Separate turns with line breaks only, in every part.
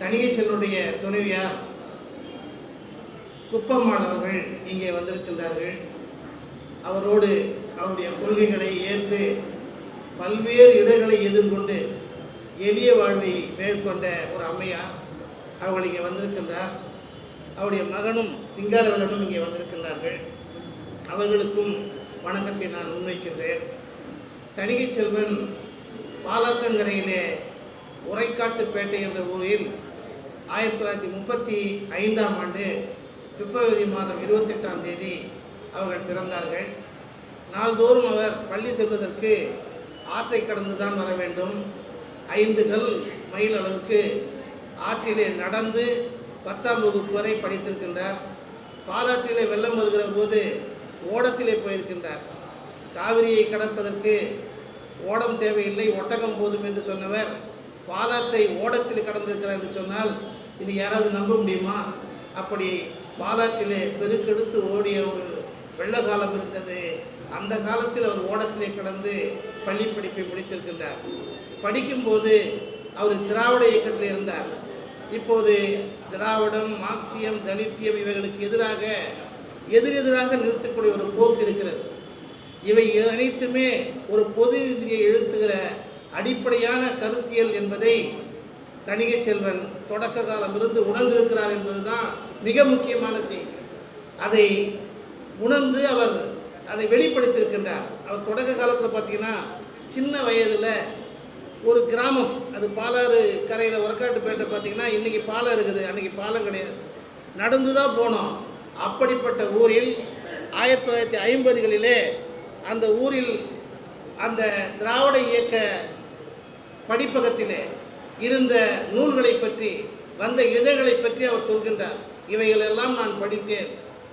தணிகை செல்வனுடைய துணைவியார் குப்பமானவர்கள் இங்கே வந்திருக்கின்றார்கள். அவரோடு அவருடைய கொள்கைகளை ஏற்று பல்வேறு இடர்களை எதிர்கொண்டு எளிய வாழ்வை மேற்கொண்ட ஒரு அம்மையார் அவர்கள் இங்கே வந்திருக்கின்றார். அவருடைய மகனும் சிங்காரவனும் இங்கே வந்திருக்கின்றார்கள். அவர்களுக்கும் வணக்கத்தை நான் முன்வைக்கின்றேன். தணிகை செல்வன் பாலாக்கங்கரையிலே உரைக்காட்டுப்பேட்டை என்ற ஊரில் ஆயிரத்தி தொள்ளாயிரத்தி முப்பத்தி ஐந்தாம் ஆண்டு பிப்ரவரி மாதம் இருபத்தெட்டாம் தேதி அவர்கள் பிறந்தார்கள். நாள்தோறும் அவர் பள்ளி செல்வதற்கு ஆற்றை கடந்து தான் வர வேண்டும். ஐந்து கல் மைல் அளவுக்கு ஆற்றிலே நடந்து பத்தாம் வகுப்பு வரை படித்திருக்கின்றார். பாலாற்றிலே வெள்ளம் வருகிற போது ஓடத்திலே போயிருக்கின்றார். காவிரியை கடப்பதற்கு ஓடம் தேவையில்லை ஒட்டகம் போதும் என்று சொன்னவர் பாலாற்றை ஓடத்தில் கடந்திருக்கிறார் என்று சொன்னால் இது யாராவது நம்ப முடியுமா? அப்படி பாலாற்றிலே பெருக்கெடுத்து ஓடிய ஒரு வெள்ள காலம் இருந்தது. அந்த காலத்தில் அவர் ஓடத்திலே கடந்து பள்ளி படிப்பை முடித்திருக்கின்றார். படிக்கும்போது அவர் திராவிட இயக்கத்தில் இருந்தார். இப்போது திராவிடம் மார்க்சியம் தனித்தியம் இவைகளுக்கு எதிராக எதிரெதிராக நிறுத்தக்கூடிய ஒரு போக்கு இருக்கிறது. இவை அனைத்துமே ஒரு பொது ரீதியை எழுத்துகிற அடிப்படையான கருத்தியல் என்பதை தணிகை செல்வன் தொடக்க காலமிருந்து உணர்ந்திருக்கிறார் என்பதுதான் மிக முக்கியமான செய்தி. அதை உணர்ந்து அவர் அதை வெளிப்படுத்தியிருக்கின்றார். அவர் தொடக்க காலத்தில் பார்த்தீங்கன்னா சின்ன வயதில் ஒரு கிராமம் அது பாலாறு கரையில் ஒரக்காட்டுப்பேட்டை பார்த்தீங்கன்னா இன்றைக்கி பாலம் இருக்குது அன்றைக்கி பாலம் கிடையாது. நடந்து தான் போனோம். அப்படிப்பட்ட ஊரில் ஆயிரத்தி தொள்ளாயிரத்தி ஐம்பதுகளிலே அந்த ஊரில் அந்த திராவிட இயக்க படிப்பகத்திலே இருந்த நூல்களை பற்றி வந்த இதழ்களை பற்றி அவர் சொல்கின்றார். இவைகளெல்லாம் நான் படித்தேன்.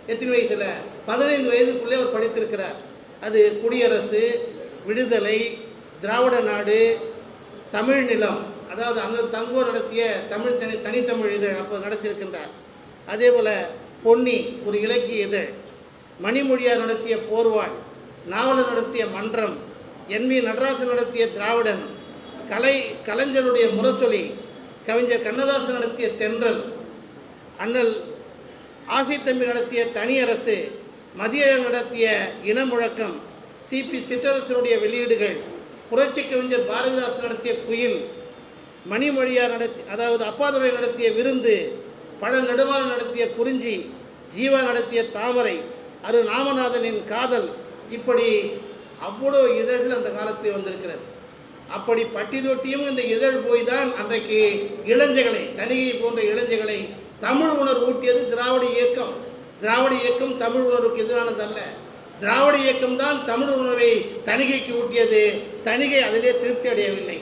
எத்தனை வயசில்? பதினைந்து வயதுக்குள்ளே அவர் படித்திருக்கிறார். அது குடியரசு விடுதலை திராவிட நாடு தமிழ் நிலம். அதாவது அந்த தங்கோ நடத்திய தமிழ் தனி தனித்தமிழ் இதழ் அப்போ நடத்தியிருக்கின்றார். அதே போல் பொன்னி ஒரு இலக்கிய இதழ். மணிமொழியார் நடத்திய போர்வாள். நாவலர் நடத்திய மன்றம். என் வி நடராசன் நடத்திய திராவிடன். கலை கலைஞருடைய முரசொலி கவிஞர் கண்ணதாசன் நடத்திய தென்றல் அண்ணல் ஆசைத்தம்பி நடத்திய தனி அரசு மதியழன் நடத்திய இனமுழக்கம் சிபி சிற்றரசனுடைய வெளியீடுகள் புரட்சி கவிஞர் பாரதிதாசன் நடத்திய குயில் மணிமொழியார் நடத்தி அதாவது அப்பாதுரை நடத்திய விருந்து பழ நெடுமாறன் நடத்திய குறிஞ்சி ஜீவா நடத்திய தாமரை அரு ராமநாதனின் காதல் இப்படி அவ்வளோ இதழ்கள் அந்த காலத்தில் வந்திருக்கிறது. அப்படி பட்டி தொட்டியும் இந்த இதழ் போய் தான் அன்றைக்கு இளைஞர்களை தனிகை போன்ற இளைஞர்களை தமிழ் உணர்வு ஊட்டியது திராவிட இயக்கம். திராவிட இயக்கம் தமிழ் உணர்வுக்கு எதிரானதல்ல திராவிட இயக்கம் தான் தமிழ் உணர்வை தணிகைக்கு ஊட்டியது. தணிகை அதிலே திருப்தி அடையவில்லை.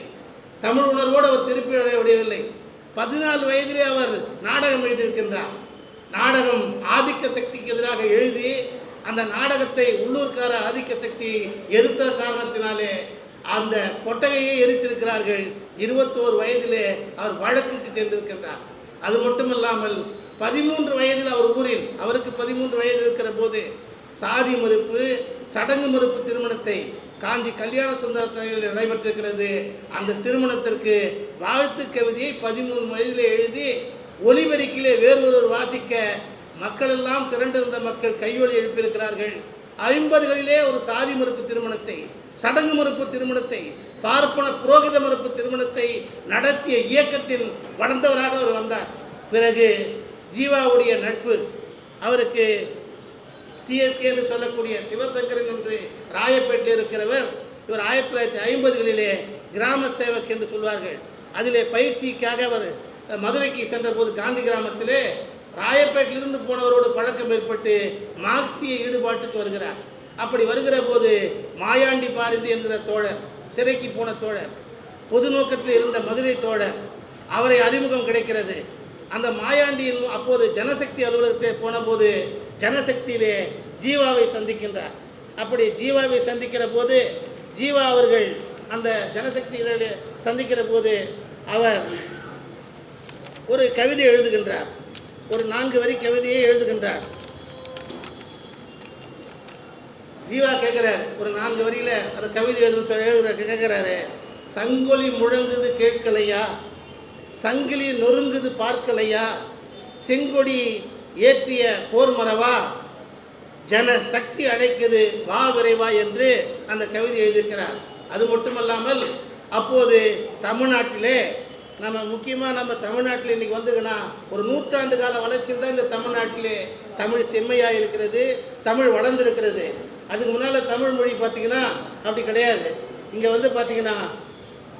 தமிழ் உணர்வோடு அவர் திருப்பி அடையவில்லை. பதினாலு வயதிலே அவர் நாடகம் எழுதியிருக்கின்றார். நாடகம் ஆதிக்க சக்திக்கு எதிராக எழுதி அந்த நாடகத்தை உள்ளூர்கார ஆதிக்க சக்தி எதிர்த்த காரணத்தினாலே அந்த கொட்டகையை எரித்திருக்கிறார்கள். இருபத்தோரு வயதிலே அவர் வழக்குக்கு சென்றிருக்கின்றார். அது மட்டுமல்லாமல் பதிமூன்று வயதில் அவர் ஊரில் அவருக்கு பதிமூன்று வயது இருக்கிற போது சாதி மறுப்பு சடங்கு மறுப்பு திருமணத்தை காஞ்சி கல்யாண சுந்தரத்தில் நடைபெற்றிருக்கிறது. அந்த திருமணத்திற்கு வாழ்த்து கவிதையை பதிமூணு வயதிலே எழுதி ஒலிபெருக்கிலே வேறொருவர் வாசிக்க மக்கள் எல்லாம் திரண்டிருந்த மக்கள் கையொலி எழுப்பியிருக்கிறார்கள். ஐம்பதுகளிலே ஒரு சாதி மறுப்பு திருமணத்தை சடங்கு மறுப்பு திருமணத்தை பார்ப்பன புரோகித மறுப்பு திருமணத்தை நடத்திய இயக்கத்தில் வளர்ந்தவராக அவர் வந்தார். பிறகு ஜீவாவுடைய நட்பு அவருக்கு சிஎஸ்கே என்று சொல்லக்கூடிய சிவசங்கரன் என்று ராயப்பேட்டை இருக்கிறவர் இவர் ஆயிரத்தி தொள்ளாயிரத்தி ஐம்பதுகளிலே கிராம சேவக் என்று சொல்வார்கள். அதிலே பயிற்சிக்காக அவர் மதுரைக்கு சென்றபோது காந்தி கிராமத்திலே ராயப்பேட்டிலிருந்து போனவரோடு பழக்கம் ஏற்பட்டு மார்க்சிய ஈடுபாட்டுக்கு வருகிறார். அப்படி வருகிற போது மாயாண்டி பாரதி என்கிற தோழர் சிறைக்கு போன தோழர் பொது நோக்கத்தில் இருந்த மதுரை தோழர் அவரை அறிமுகம் கிடைக்கிறது. அந்த மாயாண்டியின் அப்போது ஜனசக்தி அலுவலகத்தில் போனபோது ஜனசக்தியிலே ஜீவாவை சந்திக்கின்றார். அப்படி ஜீவாவை சந்திக்கிற போது ஜீவா அவர்கள் அந்த ஜனசக்தி இதழில் சந்திக்கிற போது அவர் ஒரு கவிதை எழுதுகின்றார். ஒரு நான்கு வரி கவிதையை எழுதுகின்றார். ஜீவா கேட்குறாரு ஒரு நான்கு வரியில் அந்த கவிதை எழுதுன்னு எழுதுற கேட்குறாரு சங்கொலி முழங்குது கேட்கலையா? சங்கிலி நொறுங்குது பார்க்கலையா? செங்கொடி ஏற்றிய போர் மரவா? ஜன சக்தி அடைக்குது வா விரைவா என்று அந்த கவிதை எழுதியிருக்கிறார். அது மட்டுமல்லாமல் அப்போது தமிழ்நாட்டிலே நம்ம முக்கியமாக நம்ம தமிழ்நாட்டில் இன்றைக்கி வந்துங்கன்னா ஒரு நூற்றாண்டு கால வளர்ச்சியில் தான் இந்த தமிழ்நாட்டிலே தமிழ் செம்மையாக இருக்கிறது தமிழ் வளர்ந்துருக்கிறது. அதுக்கு முன்னால் தமிழ் மொழி பார்த்திங்கன்னா அப்படி கிடையாது. இங்கே வந்து பார்த்திங்கன்னா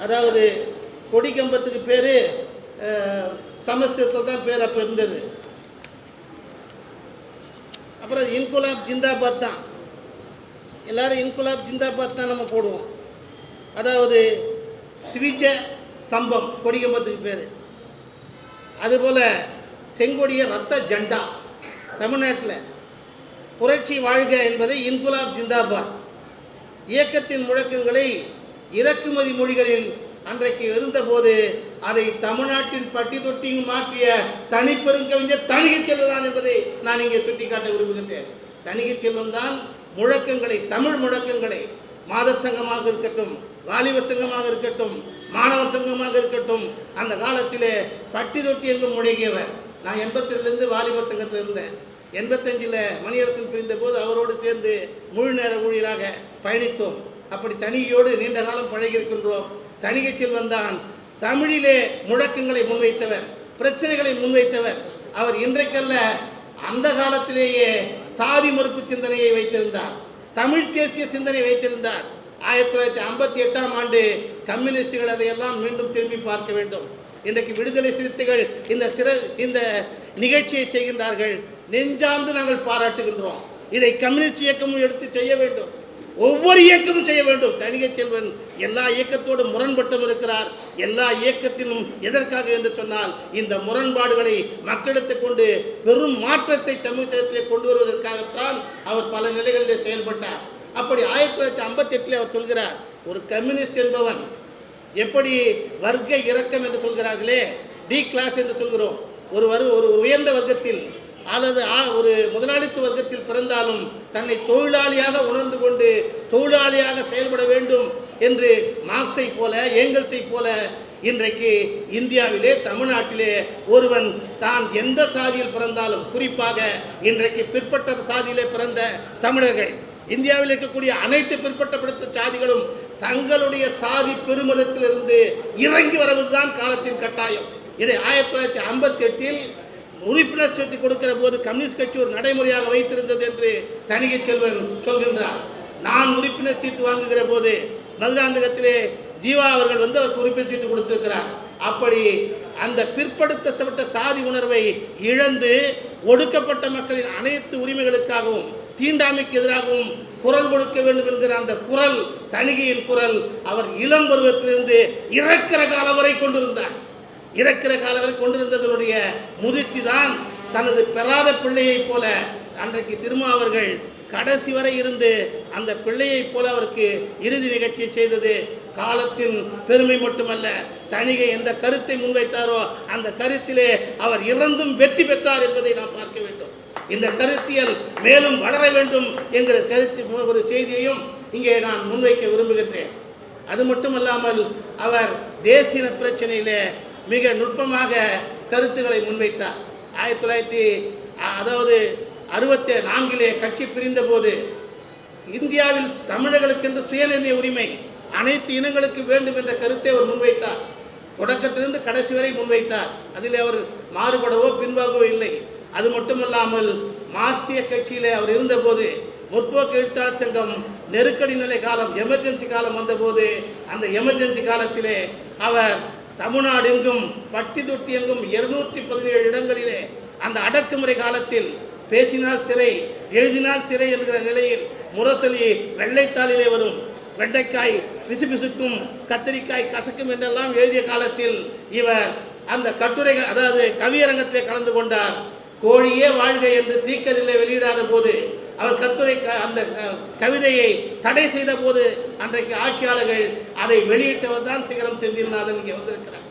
அதாவது கொடிக்கம்பத்துக்கு பேர் சமஸ்கிருதத்தில் தான் பேர் அப்போ இருந்தது. அப்புறம் இன்குலாப் ஜிந்தாபாத் தான். எல்லாரும் இன்குலாப் ஜிந்தாபாத் தான் நம்ம போடுவோம். அதாவது சிவிச்ச ஸ்தம்பம் கொடிகம்பத்துக்கு பேர். அதுபோல் செங்கொடிய ரத்த ஜெண்டா தமிழ்நாட்டில். புரட்சி வாழ்க என்பதை இன்குலாப் ஜிந்தாபாத். இயக்கத்தின் முழக்கங்களை இறக்குமதி மொழிகளில் அன்றைக்கு இருந்தபோது அதை தமிழ்நாட்டின் பட்டி தொட்டியும் மாற்றிய தனிப்பெருங்கவிஞர் தணிகை செல்வதான் என்பதை நான் இங்கே சுட்டிக்காட்ட விரும்புகின்றேன். தணிகை செல்வம் தான் முழக்கங்களை தமிழ் முழக்கங்களை மாதர் சங்கமாக இருக்கட்டும் வாலிபர் சங்கமாக இருக்கட்டும் மாணவர் சங்கமாக இருக்கட்டும் அந்த காலத்திலே பட்டி தொட்டி எங்கும் முழங்கியவர் நான் எண்பத்திலிருந்து வாலிபர் சங்கத்தில் இருந்தேன் எண்பத்தஞ்சில் மணியரசன் பிரிந்த போது அவரோடு சேர்ந்து முழு நேர ஊழியராக பயணித்தோம். அப்படி தனியோடு நீண்ட காலம் பழகியிருக்கின்றோம். தணிகை செல்வன் தான் தமிழிலே முழக்கங்களை முன்வைத்தவர் பிரச்சனைகளை முன்வைத்தவர். அவர் இன்றைக்கல்ல அந்த காலத்திலேயே சாதி மறுப்பு சிந்தனையை வைத்திருந்தார். தமிழ் தேசிய சிந்தனை வைத்திருந்தார். ஆயிரத்தி தொள்ளாயிரத்தி ஐம்பத்தி எட்டாம் ஆண்டு கம்யூனிஸ்டுகள் அதையெல்லாம் மீண்டும் திரும்பி பார்க்க வேண்டும். இன்றைக்கு விடுதலை சிறுத்தைகள் இந்த சிற இந்த நிகழ்ச்சியை செய்கின்றார்கள். நெஞ்சார்ந்து நாங்கள் பாராட்டுகின்றோம். இதை கம்யூனிஸ்ட் இயக்கமும் எடுத்து செய்ய வேண்டும். ஒவ்வொரு இயக்கமும் செய்ய வேண்டும். தனிக செல்வன் எல்லா இயக்கத்தோடு முரண்பட்டும் இருக்கிறார். எல்லா இயக்கத்திலும் எதற்காக என்று சொன்னால் இந்த முரண்பாடுகளை மக்களிடத்தை கொண்டு பெரும் மாற்றத்தை தமிழகத்திலே கொண்டு வருவதற்காகத்தான் அவர் பல நிலைகளிலே செயல்பட்டார். அப்படி ஆயிரத்தி தொள்ளாயிரத்தி ஐம்பத்தி எட்டில் அவர் சொல்கிறார் ஒரு கம்யூனிஸ்ட் என்பவன் எப்படி வர்க்க இறக்கம் என்று சொல்கிறார்களே? டி கிளாஸ் என்று சொல்கிறோம். ஒரு ஒரு உயர்ந்த வர்க்கத்தில் அல்லது ஆ- ஒரு முதலாளித்துவ வர்க்கத்தில் பிறந்தாலும் தன்னை தொழிலாளியாக உணர்ந்து கொண்டு தொழிலாளியாக செயல்பட வேண்டும் என்று மார்க்ஸை போல ஏங்கல்ஸை போல இன்றைக்கு இந்தியாவிலே தமிழ்நாட்டிலே ஒருவன் தான் எந்த சாதியில் பிறந்தாலும் குறிப்பாக இன்றைக்கு பிற்பட்ட சாதியிலே பிறந்த தமிழர்கள் இந்தியாவில் இருக்கக்கூடிய அனைத்து பிற்பட்டப்படுத்த சாதிகளும் தங்களுடைய சாதி பெருமதத்திலிருந்து இறங்கி வருவதுதான் காலத்தின் கட்டாயம். இதை ஆயிரத்தி தொள்ளாயிரத்தி ஐம்பத்தி எட்டில் உறுப்பினர் சீட்டு கொடுக்கிற போது கம்யூனிஸ்ட் கட்சி ஒரு நடைமுறையாக வைத்திருந்தது என்று தணிகை செல்வன் சொல்கின்றார். நான் உறுப்பினர் சீட்டு வாங்குகிற போது மதுராந்தகத்திலே ஜீவா அவர்கள் வந்து அவருக்கு உறுப்பினர் சீட்டு கொடுத்திருக்கிறார். அப்படி அந்த பிற்படுத்தப்பட்ட சாதி உணர்வை இழந்து ஒடுக்கப்பட்ட மக்களின் அனைத்து உரிமைகளுக்காகவும் தீண்டாமைக்கு எதிராகவும் குரல் கொடுக்க வேண்டும் என்கிற அந்த குரல் தணிகையின் குரல் அவர் இளம் பருவத்திலிருந்து இறக்கிற காலம் வரை கொண்டிருந்தார். இறக்கிற காலம் வரை கொண்டிருந்ததனுடைய முதிர்ச்சி தான் தனது பெறாத பிள்ளையைப் போல அன்றைக்கு திருமா அவர்கள் கடைசி வரை இருந்து அந்த பிள்ளையைப் போல அவருக்கு இறுதி நிகழ்ச்சியை செய்தது. காலத்தின் பெருமை மட்டுமல்ல தனிகை எந்த கருத்தை முன்வைத்தாரோ அந்த கருத்திலே அவர் இறந்தும் வெற்றி பெற்றார் என்பதை நாம் பார்க்க வேண்டும். இந்த கருத்தியல் மேலும் வளர வேண்டும் என்கிற கருத்து ஒரு செய்தியையும் இங்கே நான் முன்வைக்க விரும்புகின்றேன். அது மட்டுமல்லாமல் அவர் தேசிய பிரச்சனையிலே மிக நுட்பமாக கருத்துக்களை முன்வைத்தார். ஆயிரத்தி தொள்ளாயிரத்தி அதாவது அறுபத்தி நான்கிலே கட்சி பிரிந்தபோது இந்தியாவில் தமிழர்களுக்கென்று சுயநிர்ணய உரிமை அனைத்து இனங்களுக்கு வேண்டும் என்ற கருத்தை அவர் முன்வைத்தார். தொடக்கத்திலிருந்து கடைசி வரை முன்வைத்தார். அதில் அவர் மாறுபடவோ பின்வாகவோ இல்லை. அது மட்டுமல்லாமல் மார்க்சிய கட்சியிலே அவர் இருந்தபோது முற்போக்கு எழுத்தாளர் சங்கம் நெருக்கடி நிலை காலம் எமர்ஜென்சி காலம் வந்தபோது அந்த எமர்ஜென்சி காலத்திலே அவர் தமிழ்நாடு எங்கும் பட்டி தொட்டி எங்கும் இருநூற்றி பதினேழு இடங்களிலே அந்த அடக்குமுறை காலத்தில் பேசினால் சிறை எழுதினால் சிறை என்கிற நிலையில் முரசொலி வெள்ளைத்தாளிலே வரும். வெள்ளைக்காய் பிசுபிசுக்கும் கத்திரிக்காய் கசக்கும் என்றெல்லாம் எழுதிய காலத்தில் இவர் அந்த கட்டுரைகள் அதாவது கவியரங்கத்திலே கலந்து கொண்டார். கோழியே வாழ்க என்று தீக்கதிலே வெளியிடாத போது அவர் கத்துரை க- அந்த கவிதையை தடை செய்த போது அன்றைக்கு ஆட்சியாளர்கள் அதை வெளியிட்டவர் தான் சிகரம் செந்தில்நாதன் இங்கே வந்திருக்கிறார்.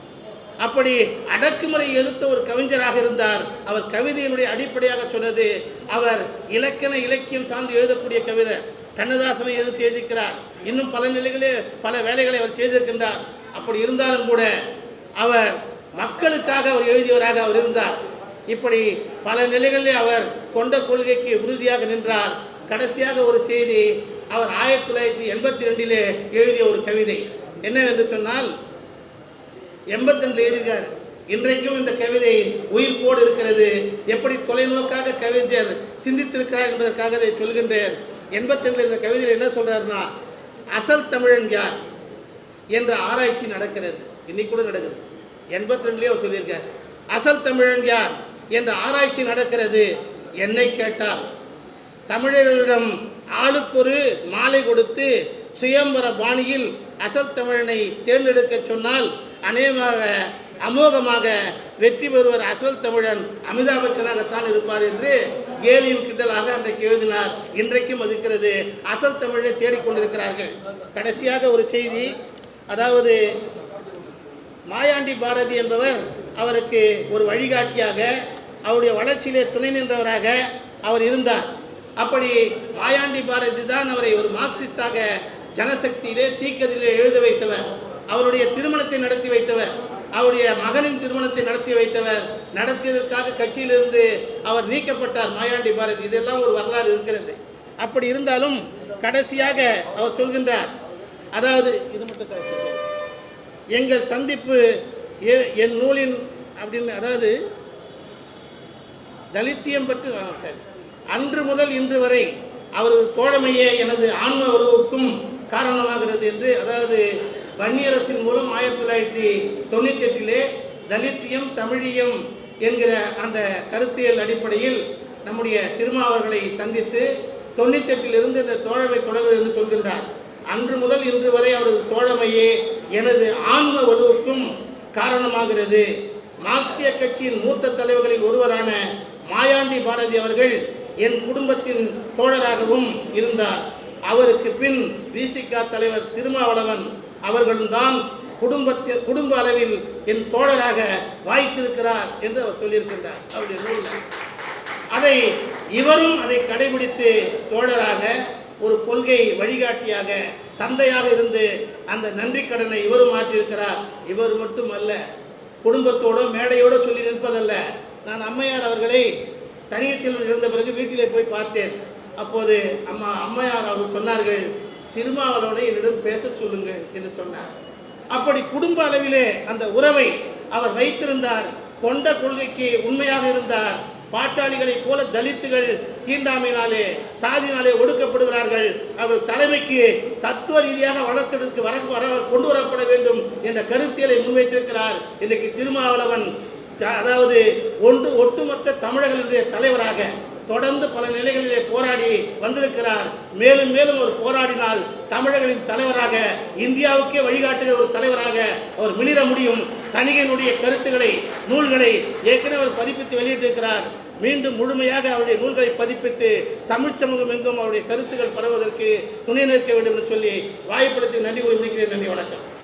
அப்படி அடக்குமுறை எதிர்த்த ஒரு கவிஞராக இருந்தார். அவர் கவிதையினுடைய அடிப்படையாக சொன்னது அவர் இலக்கண இலக்கியம் சார்ந்து எழுதக்கூடிய கவிதை. கண்ணதாசனை எதிர்த்து எழுதிக்கிறார் இன்னும் பல நிலைகளே பல வேலைகளை அவர் செய்திருக்கின்றார். அப்படி இருந்தாலும் கூட அவர் மக்களுக்காக அவர் எழுதியவராக அவர் இருந்தார். இப்படி பல நிலைகளில் அவர் கொண்ட கொள்கைக்கு உறுதியாக நின்றார். கடைசியாக ஒரு செய்தி அவர் ஆயிரத்தி தொள்ளாயிரத்தி எண்பத்தி ரெண்டிலே எழுதிய ஒரு கவிதை. என்னவென்று சொன்னால் எண்பத்தி ரெண்டு எழுதியிருக்கார் இன்றைக்கும் இந்த கவிதை உயிர்ப்போடு இருக்கிறது. எப்படி தொலைநோக்காக கவிஞர் சிந்தித்திருக்கிறார் என்பதற்காக இதை சொல்கின்றேன். எண்பத்தி ரெண்டில் இந்த கவிதையில் என்ன சொல்றாருன்னா அசல் தமிழன் யார் என்ற ஆராய்ச்சி நடக்கிறது. இன்னைக்கு கூட நடக்குது. எண்பத்தி ரெண்டுலேயே அவர் சொல்லியிருக்கார் அசல் தமிழன் யார் என்ற ஆராய்ச்சி நடக்கிறது. என்னை கேட்டால் தமிழர்களிடம் ஆளுக்கொரு மாலை கொடுத்து சுயம்பர பாணியில் அசல் தமிழனை தேர்ந்தெடுக்க சொன்னால் அநேகமாக அமோகமாக வெற்றி பெறுவர் அசல் தமிழன் அமிதாப் பச்சனாகத்தான் இருப்பார் என்று கேலியின் கிண்டலாக அன்றைக்கு எழுதினார். இன்றைக்கும் மதிக்கிறது. அசல் தமிழை தேடிக்கொண்டிருக்கிறார்கள் கடைசியாக ஒரு செய்தி அதாவது மாயாண்டி பாரதி என்பவர் அவருக்கு ஒரு வழிகாட்டியாக அவருடைய வளர்ச்சியிலே துணை நின்றவராக அவர் இருந்தார். அப்படி மாயாண்டி பாரதி தான் அவரை ஒரு மார்க்சிஸ்டாக ஜனசக்தியிலே தீக்கதிலே எழுத வைத்தவர். அவருடைய திருமணத்தை நடத்தி வைத்தவர். அவருடைய மகனின் திருமணத்தை நடத்தி வைத்தவர். நடத்தியதற்காக கட்சியிலிருந்து அவர் நீக்கப்பட்டார் மாயாண்டி பாரதி. இதெல்லாம் ஒரு வரலாறு இருக்கிறது. அப்படி இருந்தாலும் கடைசியாக அவர் சொல்கின்றார். அதாவது இது மட்டும் எங்கள் சந்திப்பு என் நூலின் அப்படின்னு அதாவது தலித்தியம் பற்றி சார் சரி. அன்று முதல் இன்று வரை அவரது தோழமையே எனது ஆன்ம உறவுக்கும் காரணமாகிறது என்று அதாவது வன்னியரசின் மூலம் ஆயிரத்தி தொள்ளாயிரத்தி தொண்ணூற்றி எட்டிலே தலித்தியம் தமிழியம் என்கிற அந்த கருத்தியல் அடிப்படையில் நம்முடைய திருமாவர்களை சந்தித்து தொண்ணூத்தெட்டிலிருந்து இந்த தோழமை தொடங்குகிறது என்று சொல்கின்றார். அன்று முதல் இன்று வரை அவரது தோழமையே எனது ஆன்ம வலுவுக்கும் காரணமாகிறது. மார்க்சிய கட்சியின் மூத்த தலைவர்களில் ஒருவரான மாயாண்டி பாரதி அவர்கள் என் குடும்பத்தின் தோழராகவும் இருந்தார். அவருக்கு பின் விசிகா தலைவர் திருமாவளவன் அவர்களும் தான் குடும்பத்தில் குடும்ப அளவில் என் தோழராக வாய்த்திருக்கிறார் என்று அவர் சொல்லியிருக்கின்றார். அவருடைய நூலில். அதை இவரும் அதை கடைபிடித்து தோழராக ஒரு கொள்கை வழிகாட்டியாக தந்தையாக இருந்து அந்த நன்றி கடனை இவரும் மாற்றியிருக்கிறார் இவர் மட்டும் அல்ல குடும்பத்தோட மேடையோட சொல்லி நிற்பதல்ல நான் அம்மையார் அவர்களை தனிய செல்வன் இருந்த பிறகு வீட்டிலே போய் பார்த்தேன். அப்போது அம்மா அம்மையார் அவர்கள் சொன்னார்கள் திருமாவளவனை என்னிடம் பேச சொல்லுங்கள் என்று சொன்னார். அப்படி குடும்ப அளவிலே அந்த உறவை அவர் வைத்திருந்தார். கொண்ட கொள்கைக்கு உண்மையாக இருந்தார். பாட்டாளிகளைப் போல தலித்துகள் தீண்டாமையினாலே சாதியினாலே ஒடுக்கப்படுகிறார்கள். அவர்கள் தலைமைக்கு தத்துவ ரீதியாக வளர்த்தெடுத்து வர வர கொண்டு வரப்பட வேண்டும் என்ற கருத்தியலை முன்வைத்திருக்கிறார். இன்றைக்கு திருமாவளவன் அதாவது ஒன்று ஒட்டுமொத்த தமிழர்களுடைய தலைவராக தொடர்ந்து பல நிலைகளிலே போராடி வந்திருக்கிறார். மேலும் மேலும் அவர் போராடினால் தமிழர்களின் தலைவராக இந்தியாவுக்கே வழிகாட்டுகிற ஒரு தலைவராக அவர் மிளிர முடியும். தனிகனுடைய கருத்துக்களை நூல்களை ஏற்கனவே அவர் பதிப்பித்து வெளியிட்டிருக்கிறார். மீண்டும் முழுமையாக அவருடைய நூல்களை பதிப்பித்து தமிழ்ச் சமூகம் எங்கும் அவருடைய கருத்துக்கள் பரவுவதற்கு துணை நிற்க வேண்டும் என்று சொல்லி வாய்ப்படுத்தி நன்றி கூறி முடிக்கிறேன். நன்றி வணக்கம்.